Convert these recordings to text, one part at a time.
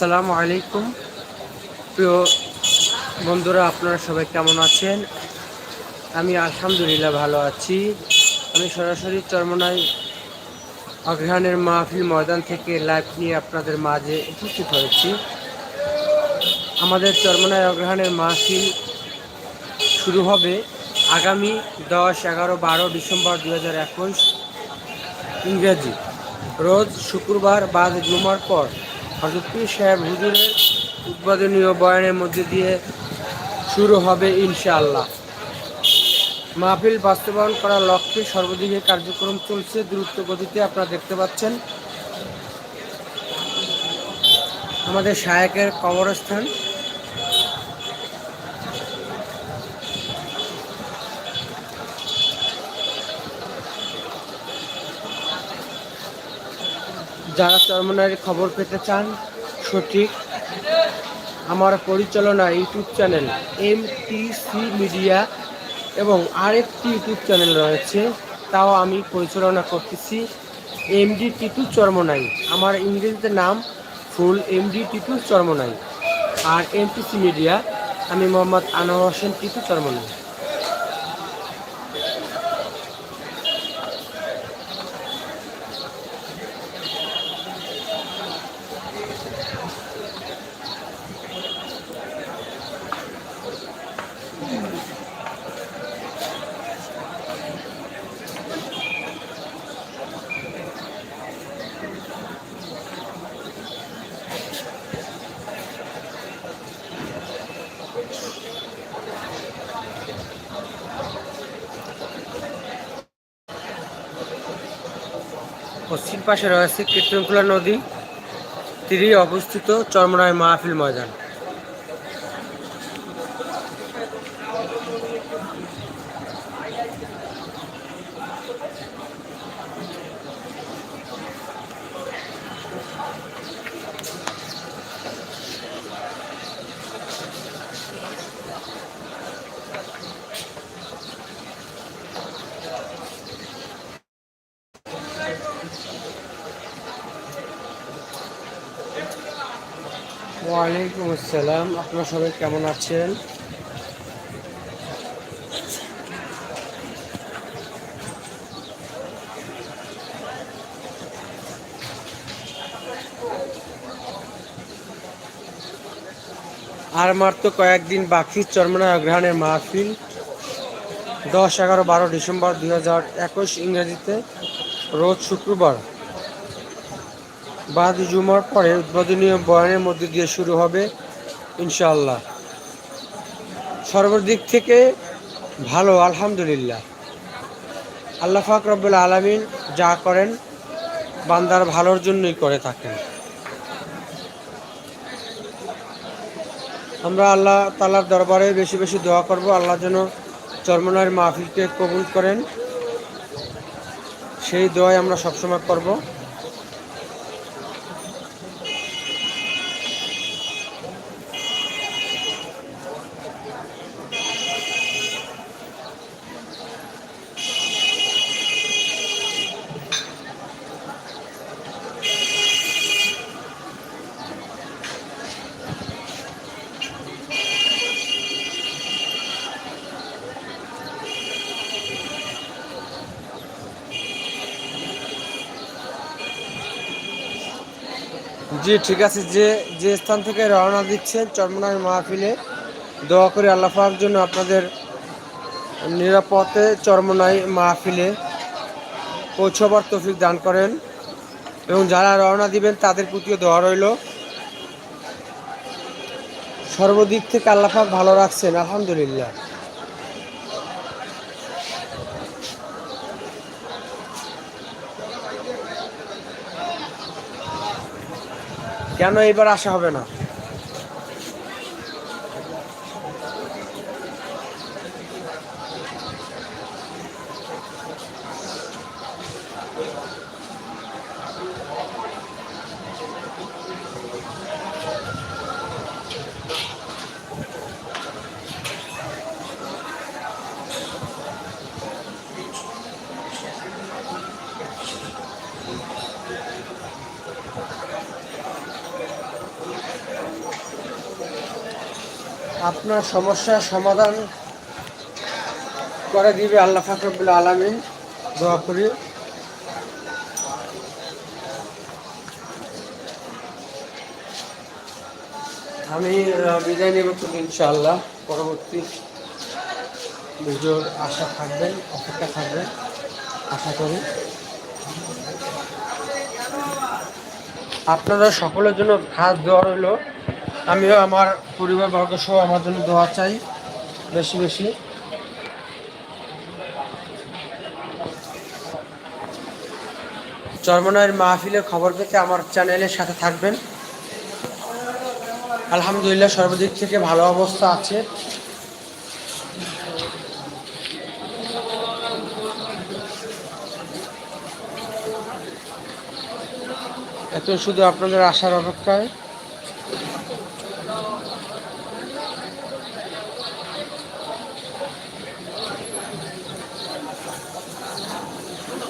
আসসালামু আলাইকুম। প্রিয় বন্ধুরা, আপনারা সবাই কেমন আছেন? আমি আলহামদুলিল্লাহ ভালো আছি। আমি সরাসরি চরমনাই অগ্রহায়ণের মাহফিল ময়দান থেকে লাইভ নিয়ে আপনাদের মাঝে উপস্থিত হয়েছি। আমাদের চরমনাই অগ্রহণের মাহফিল শুরু হবে আগামী দশ, এগারো, বারো ডিসেম্বর দু হাজার একুশ ইংরেজি। রোজ শুক্রবার বাদ জুমার পর হজরত পীর সাহেব হুজুরের উদ্বোধনীয় বয়ানের মধ্যে দিয়ে শুরু হবে ইনশাআল্লাহ। মাহফিল বাস্তবায়ন করার লক্ষ্যে সর্বদিকে কার্যক্রম চলছে, দ্রুত গতিতে আপনারা দেখতে পাচ্ছেন। আমাদের শায়কের কবরস্থান যারা চরমনার খবর পেতে চান, সঠিক আমার পরিচালনা YouTube channel M C media এবং আরেকটি ইউটিউব চ্যানেল রয়েছে, তাও আমি পরিচালনা করতেছি এমডি টিটু চর্মনাই আমার ইংরেজিতে নাম ফুল এমডি টিটু চর্মনাই আর এমটিসি মিডিয়া আমি মোহাম্মদ আনোয়ার হোসেন টিটু চর্মনাই পশ্চিম পাশে রয়েছে কীর্তনখোলা নদী তীরে অবস্থিত চরমনায় মাহফিল ময়দান। ওয়ালাইকুম আসসালাম। আপনারা সবাই কেমন আছেন? আর মাত্র কয়েকদিন বাকি চরমনা অগ্রহণের মাহফিল, দশ এগারো বারো ডিসেম্বর দুই হাজার একুশ ইংরেজিতে, রোজ শুক্রবার। বাদ জুমার পরে উদ্বোধনীয় বয়ানের মধ্যে দিয়ে শুরু হবে, ইনশাআল্লাহ। সর্বদিক থেকে ভালো, আলহামদুলিল্লাহ। আল্লাহ ফাক রব্বুল আলমিন যা করেন, বান্দার ভালোর জন্যই করে থাকেন। আমরা আল্লাহ তালার দরবারে বেশি বেশি দোয়া করব, আল্লাহ যেন চরমনার মাহফিলকে কবুল করেন। সেই দোয়াই আমরা সবসময় করব। জি, ঠিক আছে, যে যে স্থান থেকে রওনা দিচ্ছেন চরমনার মাহফিলে, দোয়া করে আল্লাহ পাক জন্য আপনাদের নিরাপদে চরমনাই মাহফিলে পৌঁছবার তফিক দান করেন এবং যারা রওনা দিবেন তাদের প্রতিও দোয়া রইল। সর্বদিক থেকে আল্লাহ পাক ভালো রাখছেন, আলহামদুলিল্লাহ। কেন এবার আসা হবে না? আপনার সমস্যার সমাধান করে দিবে আল্লাহ ফাকরুল আলমিন। দোয়া করি। আমি বিদায় নেব তো ইনশাআল্লাহ। পরবর্তী ভিডিওর আশা থাকবেন অপেক্ষা থাকবেন আশা করি। আপনারা সকলের জন্য খাস দোয়া রইল। আমিও আমার পরিবার বর্গ সহ আমার জন্য দোয়া চাই, বেশি বেশি। চরমনায়ের মাহফিলের খবর পেতে আমার চ্যানেলের সাথে থাকবেন। আলহামদুলিল্লাহ, সর্বদিক থেকে ভালো অবস্থা আছে। এত শুধু আপনাদের আসার অপেক্ষায়।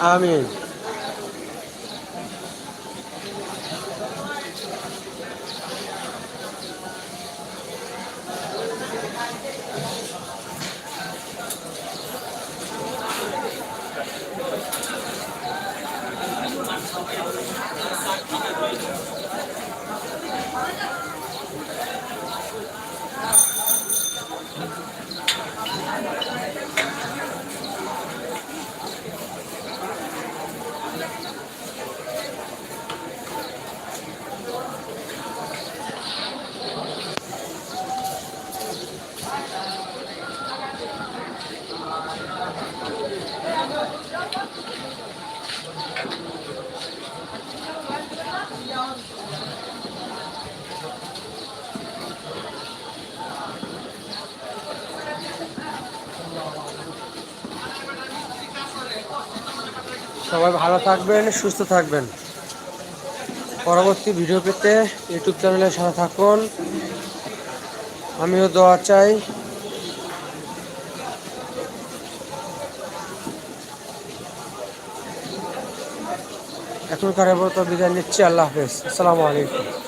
아멘. সবাই ভালো থাকবেন, সুস্থ থাকবেন। পরবর্তী ভিডিও পেতে ইউটিউব চ্যানেলের সাথে থাকুন। আমিও দোয়া চাই। এখনকার মতো বিদায় নিচ্ছি, আল্লাহ হাফেজ। আসসালামু আলাইকুম।